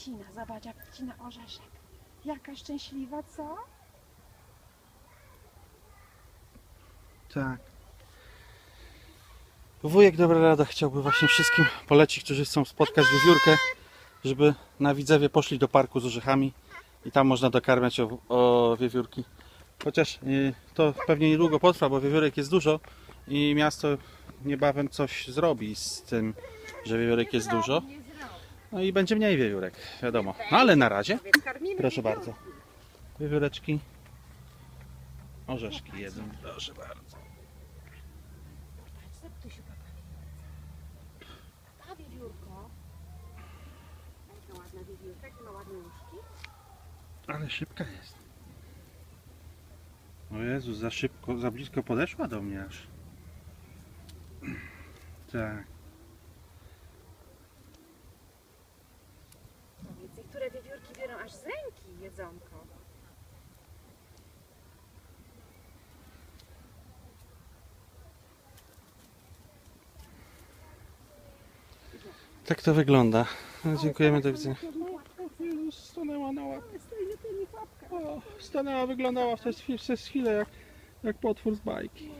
wcina. Zobacz, jak wcina orzeszek. Jaka szczęśliwa, co? Tak. Wujek Dobra Rada chciałby właśnie wszystkim polecić, którzy chcą spotkać wiewiórkę, żeby na Widzewie poszli do parku z orzechami i tam można dokarmiać o, o wiewiórki. Chociaż y, to pewnie niedługo potrwa, bo wiewiórek jest dużo i miasto niebawem coś zrobi z tym, że wiewiórek jest dużo. No i będzie mniej wiewiórek, wiadomo. No ale na razie, proszę bardzo. Wiewióreczki, orzeszki jedzą, proszę bardzo. Ale szybka jest. O Jezus, za szybko, za blisko podeszła do mnie aż. Tak. Niektóre wiewiórki biorą aż z ręki jedzonko. Tak to wygląda. No, dziękujemy, do widzenia. Jezus, stanęła na łapę. O, stanęła, wyglądała przez chwilę, przez chwilę jak, jak potwór z bajki.